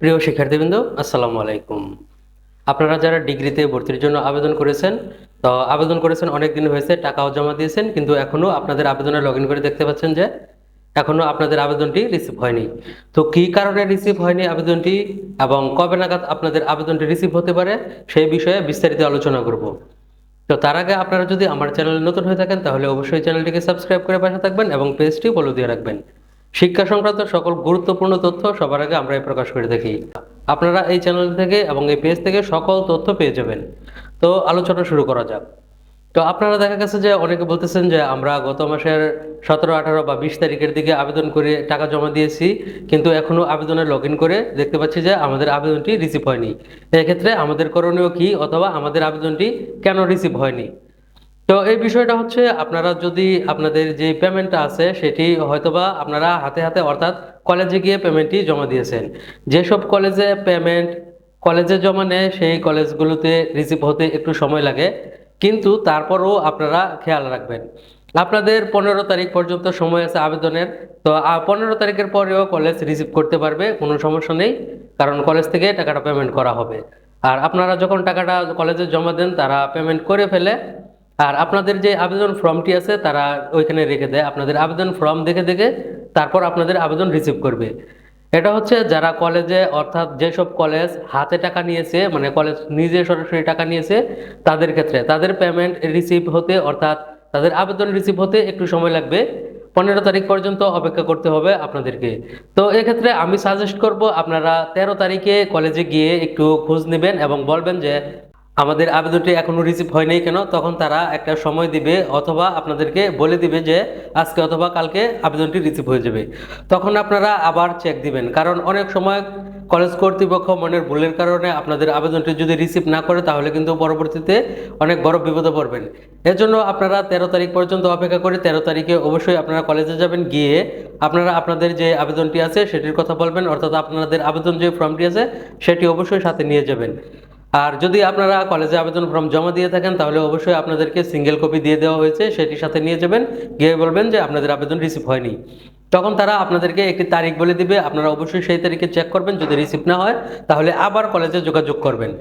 প্রিয় শিক্ষার্থীবৃন্দ, আসসালামু আলাইকুম। আপনারা যারা ডিগ্রিতে ভর্তির জন্য আবেদন করেছেন, তো আবেদন করেছেন অনেক দিন হয়েছে, টাকাও জমা দিয়েছেন, কিন্তু এখনও আপনাদের আবেদনে লগ করে দেখতে পাচ্ছেন যে এখনও আপনাদের আবেদনটি রিসিভ হয়নি। তো কী কারণে রিসিভ হয়নি আবেদনটি এবং কবে নাগাদ আপনাদের আবেদনটি রিসিভ হতে পারে, সেই বিষয়ে বিস্তারিত আলোচনা করব। তো তার আগে আপনারা যদি আমার চ্যানেলে নতুন হয়ে থাকেন, তাহলে অবশ্যই চ্যানেলটিকে সাবস্ক্রাইব করে পাশে থাকবেন এবং পেজটি ফলো দিয়ে রাখবেন। শিক্ষা সংক্রান্ত সকল গুরুত্বপূর্ণ তথ্য সবার আগে আমরাই প্রকাশ করে থাকি আপনারা এই চ্যানেল থেকে এবং এই পেজ থেকে সকল তথ্য পেয়ে যাবেন। তো আলোচনা শুরু করা যাক। তো আপনারা দেখা গেছে যে অনেকে বলতেছেন যে আমরা গত মাসের সতেরো, আঠারো বা বিশ তারিখের দিকে আবেদন করে টাকা জমা দিয়েছি, কিন্তু এখনও আবেদনে লগ করে দেখতে পাচ্ছি যে আমাদের আবেদনটি রিসিভ হয়নি। এক্ষেত্রে আমাদের করণীয় কি অথবা আমাদের আবেদনটি কেন রিসিভ হয়নি? তো এই বিষয়টা হচ্ছে আপনারা যদি আপনাদের যে পেমেন্টটা আছে সেটি হয়তোবা আপনারা হাতে হাতে অর্থাৎ কলেজে গিয়ে পেমেন্টটি জমা দিয়েছেন। যেসব কলেজে পেমেন্ট কলেজে জমা নেয়, সেই কলেজগুলোতে রিসিভ হতে একটু সময় লাগে। কিন্তু তারপরও আপনারা খেয়াল রাখবেন। আপনাদের পনেরো তারিখ পর্যন্ত সময় আছে আবেদনের। তো পনেরো তারিখের পরেও কলেজ রিসিভ করতে পারবে, কোনো সমস্যা নেই। কারণ কলেজ থেকে টাকাটা পেমেন্ট করা হবে। আর আপনারা যখন টাকাটা কলেজে জমা দেন, তারা পেমেন্ট করে ফেলে। আর আপনাদের যে আবেদন ফর্মটি আছে, তারা ওইখানে রেখে দেয়। আপনাদের আবেদন ফর্ম দেখে দেখে তারপর আপনাদের আবেদন রিসিভ করবে। এটা হচ্ছে যারা কলেজে অর্থাৎ যেসব কলেজ হাতে টাকা নিয়েছে মানে কলেজ নিজে সরাসরি টাকা নিয়েছে, তাদের ক্ষেত্রে তাদের পেমেন্ট রিসিভ হতে, অর্থাৎ তাদের আবেদন রিসিভ হতে একটু সময় লাগবে। পনেরো তারিখ পর্যন্ত অপেক্ষা করতে হবে আপনাদেরকে। তো এক্ষেত্রে আমি সাজেস্ট করব, আপনারা তেরো তারিখে কলেজে গিয়ে একটু খোঁজ নেবেন এবং বলবেন যে আমাদের আবেদনটি এখনও রিসিভ হয়নি কেন? তখন তারা একটা সময় দিবে অথবা আপনাদেরকে বলে দিবে যে আজকে অথবা কালকে আবেদনটি রিসিভ হয়ে যাবে। তখন আপনারা আবার চেক দিবেন। কারণ অনেক সময় কলেজ কর্তৃপক্ষ মনের ভুলের কারণে আপনাদের আবেদনটি যদি রিসিভ না করে, তাহলে কিন্তু পরবর্তীতে অনেক বড় বিপদে পড়বেন। এজন্য আপনারা তেরো তারিখ পর্যন্ত অপেক্ষা করে তেরো তারিখে অবশ্যই আপনারা কলেজে যাবেন। গিয়ে আপনারা আপনাদের যে আবেদনটি আছে, সেটির কথা বলবেন। অর্থাৎ আপনাদের আবেদন যে ফর্মটি আছে, সেটি অবশ্যই সাথে নিয়ে যাবেন। আর যদি আপনারা কলেজে আবেদন ফর্ম জমা দিয়ে থাকেন, তাহলে অবশ্যই আপনাদেরকে সিঙ্গেল কপি দিয়ে দেওয়া হয়েছে, সেটির সাথে নিয়ে যাবেন। গিয়ে বলবেন যে আপনাদের আবেদন রিসিভ হয়নি। তখন তারা আপনাদেরকে একটি তারিখ বলে দিবে। আপনারা অবশ্যই সেই তারিখে চেক করবেন। যদি রিসিভ না হয়, তাহলে আবার কলেজে যোগাযোগ করবেন।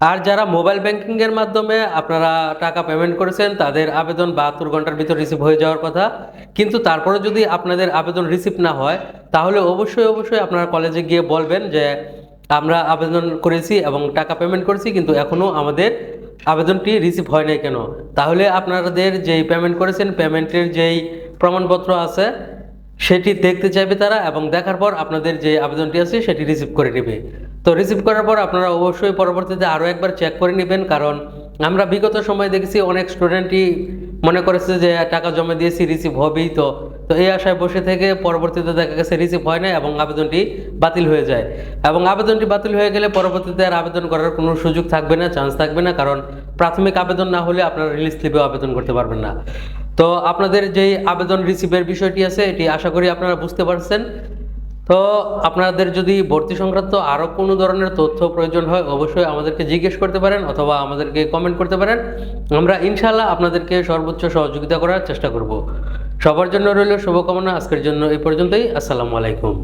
আর যারা মোবাইল ব্যাংকিংয়ের মাধ্যমে আপনারা টাকা পেমেন্ট করেছেন, তাদের আবেদন বাহাত্তর ঘণ্টার ভিতর রিসিভ হয়ে যাওয়ার কথা। কিন্তু তারপরে যদি আপনাদের আবেদন রিসিভ না হয়, তাহলে অবশ্যই অবশ্যই আপনারা কলেজে গিয়ে বলবেন যে আমরা আবেদন করেছি এবং টাকা পেমেন্ট করেছি, কিন্তু এখনও আমাদের আবেদনটি রিসিভ হয় নাই কেন? তাহলে আপনাদের যেই পেমেন্ট করেছেন পেমেন্টের যেই প্রমাণপত্র আছে, সেটি দেখতে চাইবে তারা এবং দেখার পর আপনাদের যে আবেদনটি আছে, সেটি রিসিভ করে নেবে। তো রিসিভ করার পর আপনারা অবশ্যই পরবর্তীতে আরও একবার চেক করে নেবেন, কারণ আমরা বিগত সময় দেখেছি অনেক স্টুডেন্টই মনে করেছে যে টাকা জমা দিয়েছি রিসিভ হবেই তো। তো এই আশায় বসে থেকে পরবর্তীতে দেখা গেছে রিসিভ হয় না এবং আবেদনটি বাতিল হয়ে যায়। এবং আবেদনটি বাতিল হয়ে গেলে পরবর্তীতে আর আবেদন করার কোনো সুযোগ থাকবে না চান্স থাকবে না, কারণ প্রাথমিক আবেদন না হলে আপনারা রিলিজ স্লিপেও আবেদন করতে পারবেন না। তো আপনাদের যেই আবেদন রিসিভের বিষয়টি আছে, এটি আশা করি আপনারা বুঝতে পারছেন। তো আপনাদের যদি ভর্তি সংক্রান্ত আরও কোনো ধরনের তথ্য প্রয়োজন হয়, অবশ্যই আমাদেরকে জিজ্ঞেস করতে পারেন অথবা আমাদেরকে কমেন্ট করতে পারেন। আমরা ইনশাল্লাহ আপনাদেরকে সর্বোচ্চ সহযোগিতা করার চেষ্টা করব। সবার জন্য রইল শুভকামনা। আজকের জন্য এই পর্যন্তই। আসসালামু আলাইকুম।